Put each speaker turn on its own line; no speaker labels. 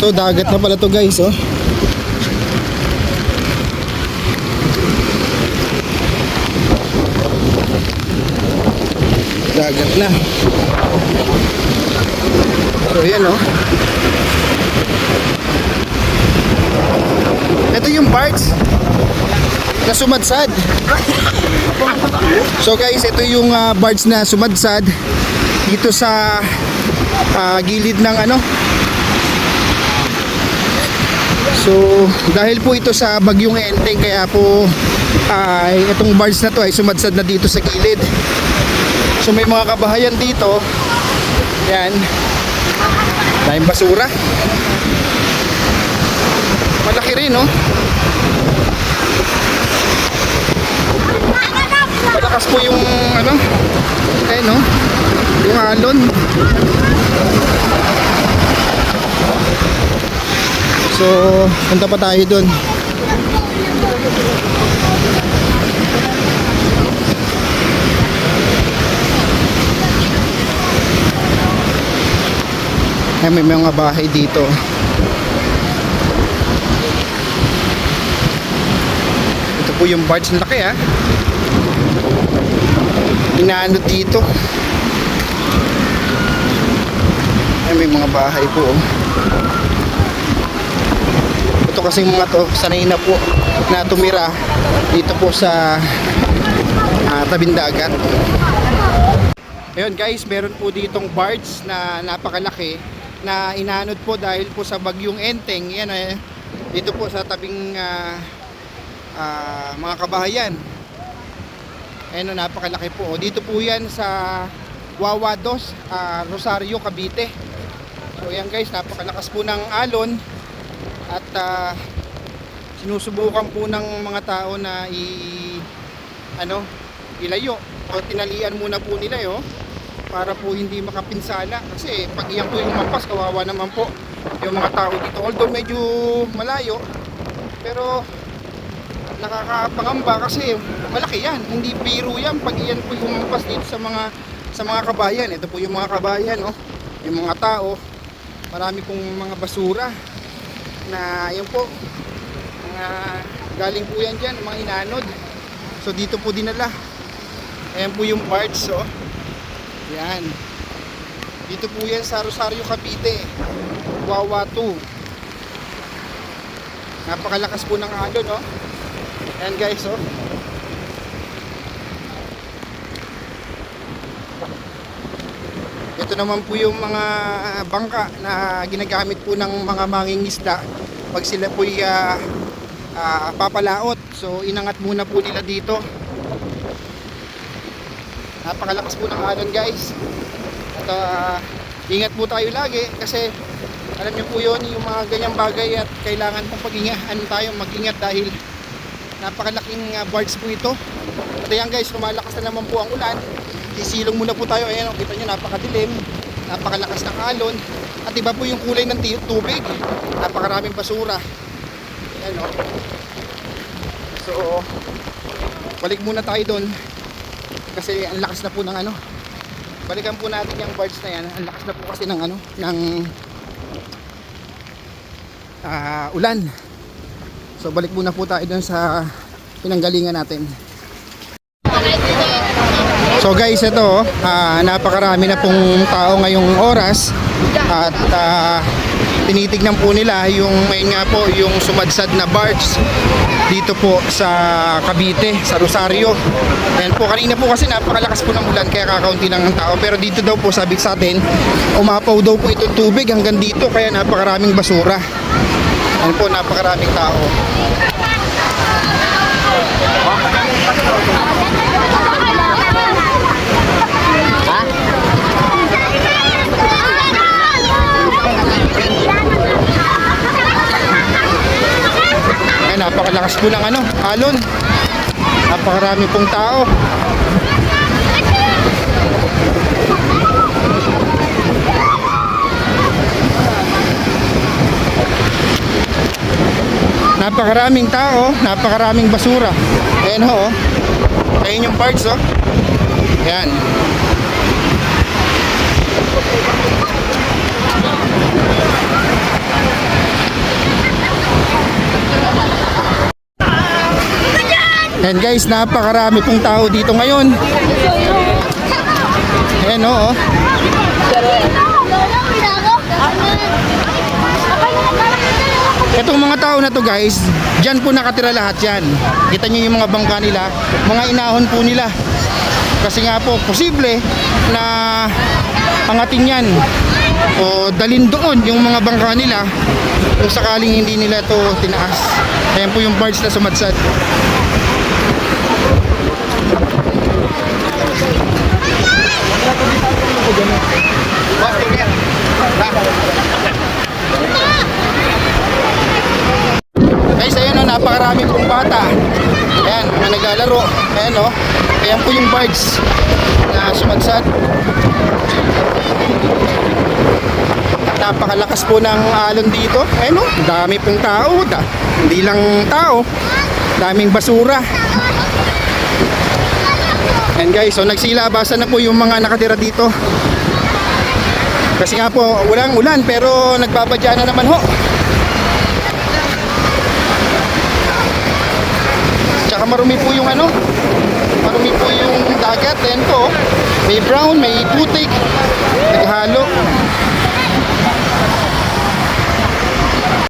To dagat na pala to guys, oh. Dagat na. So yan oh. Ito yung parts na sumadsad. So guys, ito yung uh, barge na sumadsad dito sa ah, gilid ng ano. So dahil po ito sa bagyong Enteng kaya po ay itong barge na to ay sumadsad na dito sa gilid. So may mga kabahayan dito. Yan. Daming basura. Malaki rin, no? Malakas po yung ano? Eh, no? Yung alon. So, punta pa tayo dun. Ay, may mga bahay dito. Ito po yung barge ng laki ah. Inaano dito. Ay, may mga bahay po oh. Ito kasing mga to, sanay na po na tumira dito po sa ah, tabing dagat. Ayun guys, meron po ditong barge na napakalaki na inanod po dahil po sa bagyong Enteng. Yan eh, dito po sa tabing ah, ah, mga kabahayan. Ayun, napakalaki po. Dito po yan sa Wawa 2, ah, Rosario, Cavite. So yan guys, napakalakas po ng alon at ah, sinusubukan po ng mga tao na i ano, ilayo o tinalian muna po nila yo para po hindi makapinsala. Kasi pag iyan po yung mampas kawawa naman po yung mga tao dito. Although medyo malayo pero nakakapangamba kasi malaki yan. Hindi biro yan pag iyan po yung mampas dito sa mga sa mga kabayan. Ito po yung mga kabayan oh yung mga tao. Marami pong mga basura na yun po mga galing po yan dyan mga inanod. So dito po dinala. Ayan po yung parts oh. Yan dito po yan sa Rosario Cavite. Wawa 2 napakalakas po ng alon oh. Ayan guys oh ito naman po yung mga bangka na ginagamit po ng mga mangingisda pag sila po uh, papalaot. So inangat muna po nila dito. Napakalakas po ng alon guys. At ah, ingat po tayo lagi kasi alam niyo po yun yung mga ganyang bagay at kailangan pong pag-ingat ano tayo mag-ingat dahil napakalaking uh, barge po ito. At ayan guys lumalakas na naman po ang ulan sisilong muna po tayo. Ayan oh, kita nyo napakadilim. Napakalakas ng alon. At iba po yung kulay ng tubig. Napakaraming basura. Ayan oh. so balik muna tayo doon. Kasi ang lakas na po ng ano. Balikan po natin yung barge na yan. Ang lakas na po kasi ng ano ng ah, ulan. So balik muna po tayo doon sa pinanggalingan natin So guys, ito ah, napakarami na pong tao ngayong oras at ah, tinitignan po nila yung may nga po yung sumadsad na barge dito po sa Cavite, sa Rosario. Ayan po, kanina po kasi napakalakas po ng ulan kaya kakaunti lang ang tao pero dito daw po sabi sa atin umapaw daw po itong tubig hanggang dito kaya napakaraming basura. Ayan po, napakaraming tao. Ay, napakalakas po ng ano, alon. Napakarami pong tao. Napakaraming tao, napakaraming basura. Ayan ho, oh. Ayan yung parts, oh. Ayan. And guys, napakarami pong tao dito ngayon. Ayan oo. Itong mga tao na to guys, dyan po nakatira lahat yan. Kita nyo yung mga bangka nila, mga inahon po nila. Kasi nga po, posible na angatin yan o dalin doon yung mga bangka nila kung sakaling hindi nila to tinaas. Ayan po yung barge na sumadsad. Guys, ayan o, napakarami pong bata. Ayan, mga naglalaro. Ayan o, ayan po yung barge na sumadsad. Napakalakas po ng alon dito. Ayan o, dami pong tao. Da, hindi lang tao, daming basura. Ayan guys, so nagsilabasan na po yung mga nakatira dito. Kasi nga po, walang ulan pero nagbabadya na naman ho. Tsaka marumi po yung ano, marumi po yung dagat. Ayan po, may brown, may putik, naghalo.